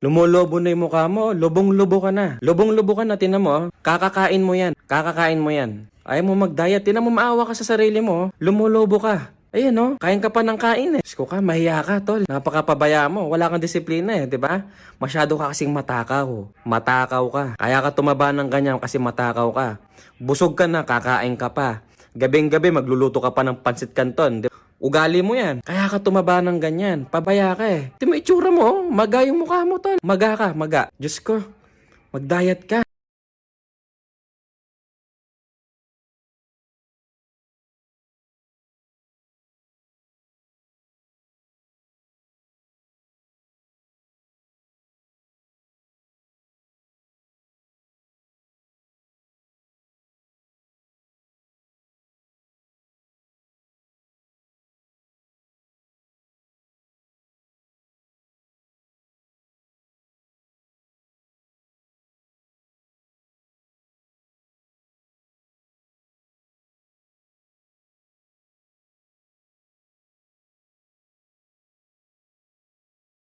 Lumulobo na yung mukha mo. Lubong-lubo ka na. Lubong-lubo ka na, tinan mo. oh. Kakakain mo yan. Kakakain mo yan. Ayaw mo mag-diet. Tinan mo, maawa ka sa sarili mo. oh. Lumulobo ka. Ayun no, kain ka pa ng kain eh. Sko ka, mahiya ka tol. Napakapabaya mo, wala kang disiplina eh, di ba? Masyado ka kasing matakaw. Matakaw ka. Kaya ka tumaba ng ganyan kasi matakaw ka. Busog ka na, kakain ka pa. Gabing-gabi magluluto ka pa ng pansit canton. Di- Ugali mo yan. Kaya ka tumaba ng ganyan. Pabaya ka eh. Di mo itsura mo, oh. maga yung mukha mo tol. Maga ka, maga. Diyos ko, mag-diet ka.